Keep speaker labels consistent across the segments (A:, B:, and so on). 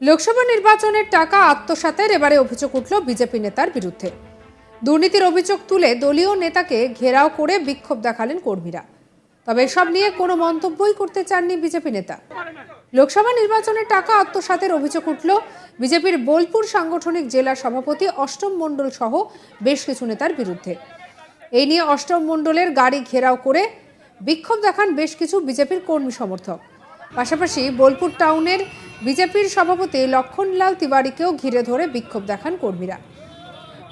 A: লোকসভা নির্বাচনের টাকা আত্মসাতের এবারে অভিযোগ উঠল বিজেপি নেতার বিরুদ্ধে। দুর্নীতির অভিযোগ তুলে দলীয় নেতাকে ঘেরাও করে বিক্ষোভ দেখালেন কর্মীরা। তবে এসব নিয়ে কোনো মন্তব্যই করতে চাননি বিজেপি নেতা। লোকসভা নির্বাচনের টাকা আত্মসাতের অভিযোগ উঠল বিজেপির বোলপুর সাংগঠনিক জেলা সভাপতি অষ্টম মণ্ডল সহ বেশ কিছু নেতার বিরুদ্ধে। এই নিয়ে অষ্টম মণ্ডলের গাড়ি ঘেরাও করে বিক্ষোভ দেখান বেশ কিছু বিজেপির কর্মী সমর্থক। পাশাপাশি বোলপুর টাউনের বিজেপির সভাপতি লক্ষণলাল তিওয়ারিকেও ঘিরে ধরে বিক্ষোভ দেখান কর্মীরা।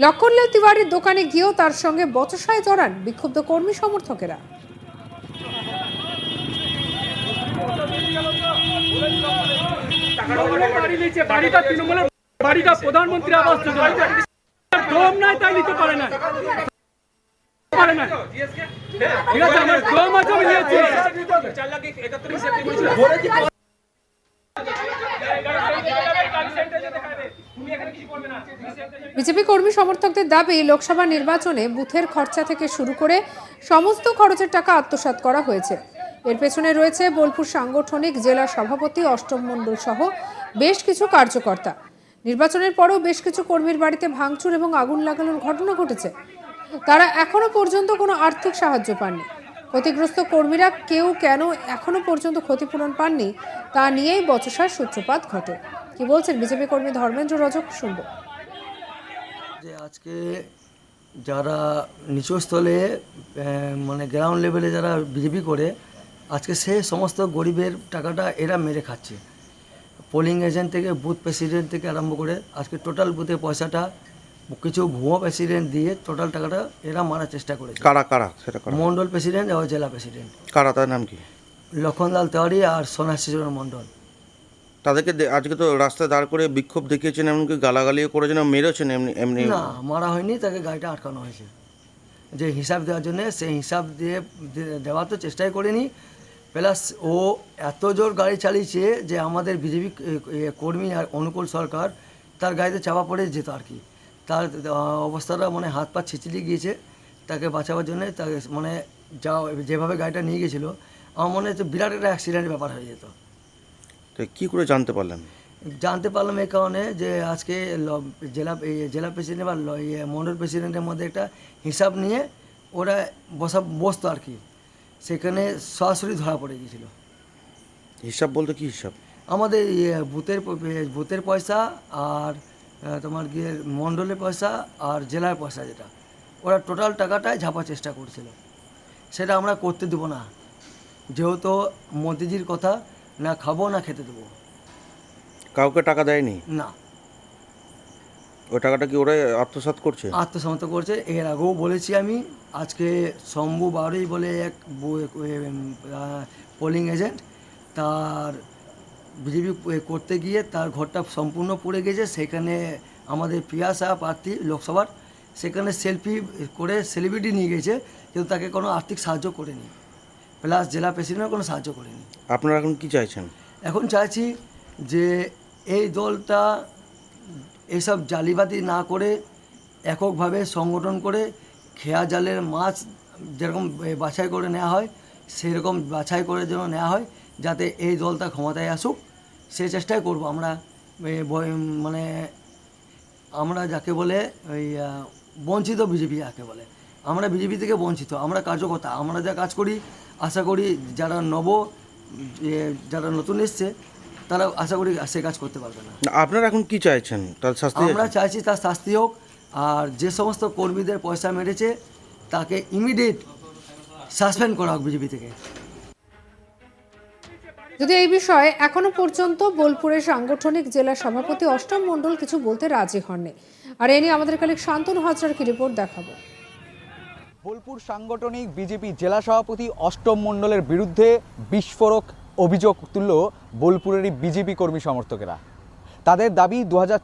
A: লক্ষণলাল তিওয়ারির দোকানে গিয়েও তার সঙ্গে বচসায় জড়ান বিক্ষুব্ধ কর্মী সমর্থকেরা।
B: প্রধানমন্ত্রী আবাস
A: বিজেপি কর্মী সমর্থকদের দাবি, লোকসভা নির্বাচনে বুথের খরচা থেকে শুরু করে সমস্ত খরচের টাকা আত্মসাৎ করা হয়েছে। এর পেছনে রয়েছে বোলপুর সাংগঠনিক জেলা সভাপতি অষ্টম মণ্ডল সহ বেশ কিছু কার্যকর্তা। নির্বাচনের পরেও বেশ কিছু কর্মীর বাড়িতে ভাঙচুর এবং আগুন লাগানোর ঘটনা ঘটেছে। তারা এখনও পর্যন্ত কোনো আর্থিক সাহায্য পাননি। ক্ষতিগ্রস্ত কর্মীরা কেউ কেন এখনও পর্যন্ত ক্ষতিপূরণ পাননি, তা নিয়েই বচসার সূত্রপাত ঘটে। কি বলছেন বিজেপি কর্মী ধর্মেন্দ্র রজক? শুনব।
C: যে আজকে যারা নিচু স্থলে আহ, মানে গ্রাউন্ড লেভেলে যারা বিজেপি করে আজকে সে সমস্ত গরিবের টাকাটা এরা মেরে খাচ্ছে। পোলিং এজেন্ট থেকে বুথ প্রেসিডেন্ট থেকে আরম্ভ করে আজকে টোটাল বুথে পয়সাটা কিছু ভুয়ো প্রেসিডেন্ট দিয়ে টোটাল টাকাটা এরা মারার চেষ্টা করেছে।
D: কারা কারা? সেটা
C: মন্ডল প্রেসিডেন্ট এবং জেলা প্রেসিডেন্ট
D: কারা তার নাম কি?
C: লক্ষণলাল তেওয়ারি আর সন্ন্যাসী মণ্ডল
D: তাদেরকে আজকে তো রাস্তায় দাঁড় করে বিক্ষোভ দেখিয়েছেন, এমনকি গালাগালিও করেছেন মেরেছেন এমনি এমনি
C: না, মারা হয়নি, তাকে গাড়িটা আটকানো হয়েছে। যে হিসাব দেওয়ার জন্য, সেই হিসাব দিয়ে দেওয়ার তো চেষ্টাই করেনি। প্লাস ও এত জোর গাড়ি চালিয়েছে যে আমাদের বিজেপি কর্মী আর অনুকূল সরকার, তার গাড়িতে চাপা পড়ে যেত আর কি। তার অবস্থাটা মানে হাত পা ছিচড়ে গিয়েছে, তাকে বাঁচাবার জন্য, তাকে মানে যা, যেভাবে গাড়িটা নিয়ে গেছিল আমার মনে হচ্ছে বিরাট একটা অ্যাক্সিডেন্টের ব্যাপার হয়ে যেত।
D: তো কি করে জানতে পারলেন?
C: জানতে পারলাম এই কারণে যে আজকে জেলা জেলা প্রেসিডেন্ট বা ইয়ে মন্ডল প্রেসিডেন্টের মধ্যে একটা হিসাব নিয়ে ওরা বসা বসতো আর কি। সেখানে সরাসরি ধরা পড়ে গিয়েছিল।
D: হিসাব বলতে কি হিসাব?
C: আমাদের ইয়ে বুথের প- বুথের পয়সা আর তোমার গিয়ে মণ্ডলের পয়সা আর জেলার পয়সা যেটা। ওরা টোটাল টাকাটাই ঝাপার চেষ্টা করছিল। সেটা আমরা করতে দেবো না। যেহেতু মোদিজির কথা না খাব না খেতে দেবো।
D: কাউকে টাকা দেয়নি?
C: না।
D: ওই টাকাটা কি ওরা আত্মসাৎ করছে?
C: আত্মসমর্থন করছে। এর আগেও বলেছি আমি আজকে শম্ভু বাউরি বলে এক পোলিং এজেন্ট তার বিজেপি করতে গিয়ে তার ঘরটা সম্পূর্ণ পুড়ে গেছে। সেখানে আমাদের পিয়াসা প্রার্থী লোকসভার সেখানে সেলফি করে সেলিব্রিটি নিয়ে গেছে কিন্তু তাকে কোনো আর্থিক সাহায্য করেনি। প্লাস জেলা প্রেসিডেন্টও কোনো সাহায্য করেনি।
D: আপনারা এখন কি চাইছেন?
C: এখন চাইছি যে এই দলটা এইসব জালিবাতি না করে এককভাবে সংগঠন করে খেয়া জালের মাছ যেরকম বাছাই করে নেওয়া হয় সেরকম বাছাই করে যেন নেওয়া হয় যাতে এই দলটা ক্ষমতায় আসুক। সেই চেষ্টাই করব আমরা মানে আমরা যাকে বলে ওই বঞ্চিত বিজেপি যাকে বলে। আমরা বিজেপি থেকে বঞ্চিত আমরা কার্যকর্তা আমরা যা কাজ করি আশা করি যারা নব যে যারা নতুন এসছে তারা আশা করি সে কাজ করতে পারবে না।
D: না, আপনারা এখন কি চাইছেন? তার শাস্তি
C: আমরা চাইছি তার শাস্তি হোক আর যে সমস্ত কর্মীদের পয়সা মেরেছে তাকে ইমিডিয়েট সাসপেন্ড করা হোক বিজেপি থেকে।
A: যদি এই বিষয়ে এখনও পর্যন্ত বোলপুরের সাংগঠনিক জেলা সভাপতি অষ্টম মণ্ডল কিছু বলতে রাজি হননি। আর এ নিয়ে আমাদের কালিক শান্তনু হাজরার কি রিপোর্ট দেখাবো?
E: বোলপুর সাংগঠনিক বিজেপি জেলা সভাপতি অষ্টম মণ্ডলের বিরুদ্ধে বিস্ফোরক অভিযোগ তুলল বোলপুরেরই বিজেপি কর্মী সমর্থকেরা। তাদের দাবি দু হাজার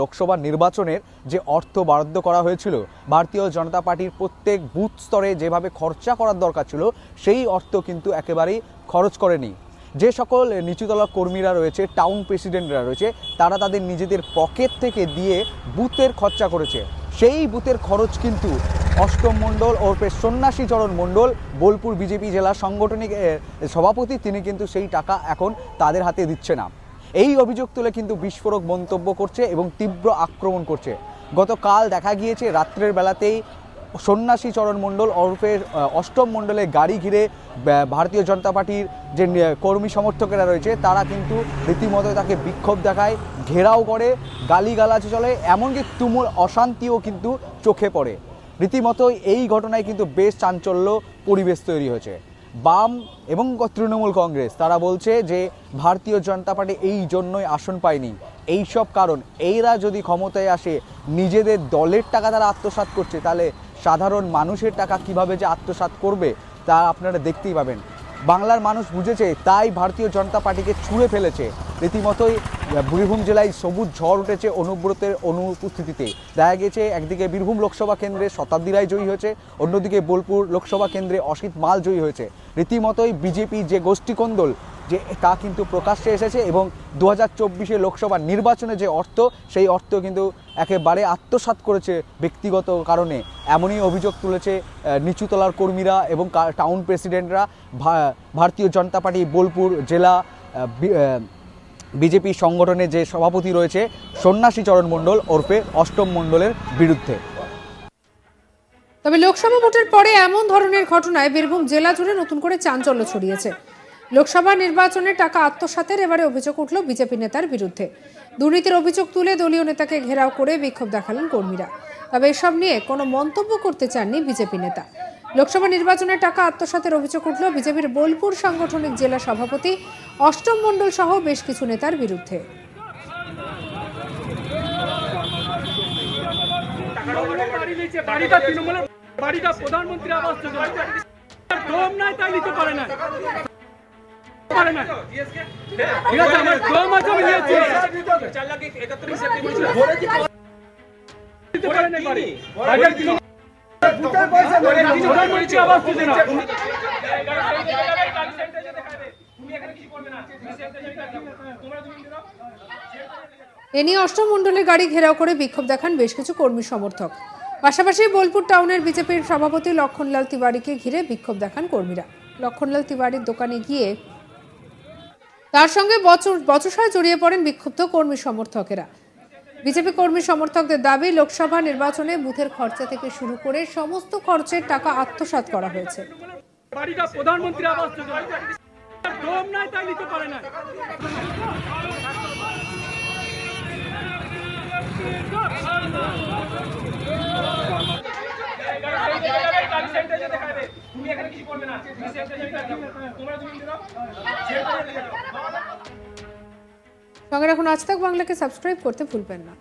E: লোকসভা নির্বাচনের যে অর্থ বরাদ্দ করা হয়েছিল, ভারতীয় জনতা পার্টির প্রত্যেক বুথ স্তরে যেভাবে খরচা করার দরকার ছিল, সেই অর্থ কিন্তু একেবারেই খরচ করেনি। যে সকল নিচুতলা কর্মীরা রয়েছে, টাউন প্রেসিডেন্টরা রয়েছে, তারা তাদের নিজেদের পকেট থেকে দিয়ে বুথের খরচা করেছে। সেই বুথের খরচ কিন্তু অষ্টম মণ্ডল ওরফে সন্ন্যাসী চরণ মণ্ডল, বোলপুর বিজেপি জেলা সাংগঠনিক সভাপতি, তিনি কিন্তু সেই টাকা এখন তাদের হাতে দিচ্ছে না। এই অভিযোগ তুলে কিন্তু বিস্ফোরক মন্তব্য করছে এবং তীব্র আক্রমণ করছে। গতকাল দেখা গিয়েছে, রাত্রের বেলাতেই সন্ন্যাসী চরণ মণ্ডল ওরফের অষ্টম মণ্ডলে গাড়ি ঘিরে ভারতীয় জনতা পার্টির যে কর্মী সমর্থকেরা রয়েছে, তারা কিন্তু রীতিমতো তাকে বিক্ষোভ দেখায়, ঘেরাও করে, গালিগালাজ চলে, এমনকি তুমুল অশান্তিও কিন্তু চোখে পড়ে। রীতিমতো এই ঘটনায় কিন্তু বেশ চাঞ্চল্য পরিবেশ তৈরি হয়েছে। বাম এবং তৃণমূল কংগ্রেস, তারা বলছে যে ভারতীয় জনতা পার্টি এই জন্যই আসন পায়নি। এই সব কারণ এইরা যদি ক্ষমতায় আসে, নিজেদের দলের টাকা তারা আত্মসাৎ করছে, তাহলে সাধারণ মানুষের টাকা কীভাবে যে আত্মসাৎ করবে, তা আপনারা দেখতেই পাবেন। বাংলার মানুষ বুঝেছে, তাই ভারতীয় জনতা পার্টিকে ছুঁড়ে ফেলেছে। রীতিমতোই বীরভূম জেলায় সবুজ ঝড় উঠেছে অনুব্রতের অনুপস্থিতিতে। দেখা গেছে একদিকে বীরভূম লোকসভা কেন্দ্রে শতাব্দী রায় জয়ী হয়েছে, অন্যদিকে বোলপুর লোকসভা কেন্দ্রে অসিত মাল জয়ী হয়েছে। রীতিমতোই বিজেপি যে গোষ্ঠী গোষ্ঠীকন্দল যে, তা কিন্তু প্রকাশ্যে এসেছে এবং দু হাজার চব্বিশে লোকসভা নির্বাচনে যে অর্থ, সেই অর্থ কিন্তু একেবারে আত্মসাৎ করেছে ব্যক্তিগত কারণে। এমনই অভিযোগ তুলেছে নিচুতলার কর্মীরা এবং টাউন প্রেসিডেন্টরা। ভারতীয় জনতা পার্টি বোলপুর জেলা বিজেপি সংগঠনের যে সভাপতি রয়েছে সন্ন্যাসী চরণ মণ্ডল ওরফে অষ্টম মণ্ডলের বিরুদ্ধে।
A: তবে লোকসভা ভোটের পরে এমন ধরনের ঘটনায় বীরভূম জেলা জুড়ে নতুন করে চাঞ্চল্য ছড়িয়েছে। লোকসভা নির্বাচনে টাকা আত্মসাতের এবারে অভিযোগ উঠল বিজেপি নেতার বিরুদ্ধে। দুর্নীতির অভিযোগ তুলে দলীয় নেতাকে ঘেরাও করে বিক্ষোভ দেখালেন কর্মীরা। তবে এসব নিয়ে কোনো মন্তব্য করতে চাননি বিজেপি নেতা। লোকসভা নির্বাচনে টাকা আত্মসাতের অভিযোগ উঠল বিজেপির বোলপুর সাংগঠনিক জেলা সভাপতি অষ্টম মণ্ডল সহ বেশ কিছু নেতার বিরুদ্ধে।
B: বাড়িটা প্রধানমন্ত্রী আবাস যোজনা। দম নাই তাই নিতে পারে না পারে না ঠিক
A: এ নিয়ে অষ্টম মণ্ডলের গাড়ি ঘেরাও করে বিক্ষোভ দেখান বেশ কিছু কর্মী সমর্থক। পাশাপাশি বোলপুর টাউনের বিজেপির সভাপতি লক্ষণলাল তিওয়ারিকে ঘিরে বিক্ষোভ দেখান কর্মীরা। লক্ষণলাল তিওয়ারির দোকানে গিয়ে তার সঙ্গে বচসায় জড়িয়ে পড়েন বিক্ষুব্ধ কর্মী সমর্থকেরা। বিজেপি কর্মী সমর্থকদের দাবি লোকসভা নির্বাচনে বুথের খরচা থেকে শুরু করে সমস্ত খরচের টাকা আত্মসাৎ করা হয়েছে।
B: বাড়িটা প্রধানমন্ত্রী আবাস যোজনা। দম নাই তাই নিতে পারে না।
A: সঙ্গে এখন আজ তাক বাংলাকে সাবস্ক্রাইব করতে ভুলবেন না।